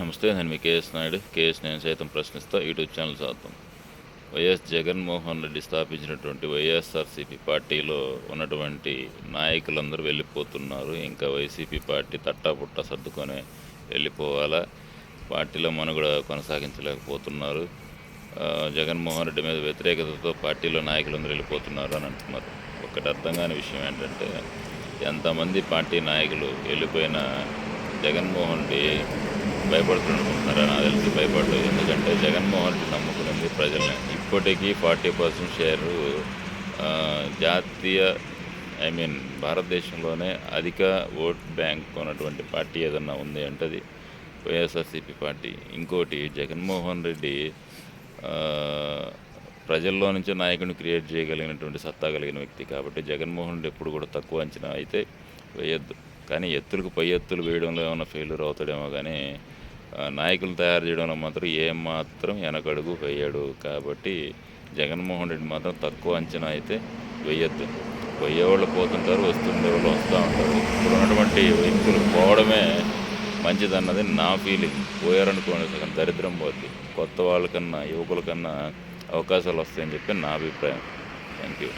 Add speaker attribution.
Speaker 1: నమస్తే నేను మీ KS Naidu. KS నేను సైతం ప్రశ్నిస్తా యూట్యూబ్ ఛానల్ సాధం వైఎస్ జగన్మోహన్ రెడ్డి స్థాపించినటువంటి వైఎస్ఆర్సీపీ పార్టీలో ఉన్నటువంటి నాయకులందరూ వెళ్ళిపోతున్నారు. ఇంకా వైసీపీ పార్టీ తట్టాపుట్ట సర్దుకొని వెళ్ళిపోవాలా? పార్టీలో మనుగడ కొనసాగించలేకపోతున్నారు. జగన్మోహన్ రెడ్డి మీద వ్యతిరేకతతో పార్టీలో నాయకులందరూ వెళ్ళిపోతున్నారు అని అంటున్నారు. ఒకటి అర్థం కాని విషయం ఏంటంటే ఎంతమంది పార్టీ నాయకులు వెళ్ళిపోయిన జగన్మోహన్ రెడ్డి భయపడుతుంటున్నారా నాకు తెలిసి భయపడదు ఎందుకంటే జగన్మోహన్ రెడ్డి నమ్ముకునేది ప్రజల్ని. ఇప్పటికీ ఫార్టీ పర్సెంట్ షేర్ జాతీయ ఐ మీన్ భారతదేశంలోనే అధిక ఓట్ బ్యాంక్ ఉన్నటువంటి పార్టీ ఏదన్నా ఉంది అంటే అది వైఎస్ఆర్సీపీ పార్టీ. ఇంకోటి జగన్మోహన్ రెడ్డి ప్రజల్లో నుంచి నాయకుడిని క్రియేట్ చేయగలిగినటువంటి సత్తా కలిగిన వ్యక్తి కాబట్టి జగన్మోహన్ రెడ్డి ఎప్పుడు కూడా తక్కువ అంచనా అయితే వేయద్దు. కానీ ఎత్తులకు పై ఎత్తులు వేయడంలో ఏమైనా ఫెయిల్యూర్ అవుతాడేమో కానీ నాయకులు తయారు చేయడంలో మాత్రం ఏమాత్రం వెనకడుగు వేయడు. కాబట్టి జగన్మోహన్ రెడ్డి మాత్రం తక్కువ అంచనా అయితే వేయద్దు. పోయేవాళ్ళు పోతుంటారు వస్తుండే వాళ్ళు వస్తూ ఉంటారు. ఇప్పుడు ఉన్నటువంటి వ్యక్తులు పోవడమే మంచిదన్నది నా ఫీలింగ్ పోయారనుకోండి సగం దరిద్రం పోద్ది. కొత్త వాళ్ళకన్నా యువకులకన్నా అవకాశాలు వస్తాయని చెప్పి నా అభిప్రాయం. Thank you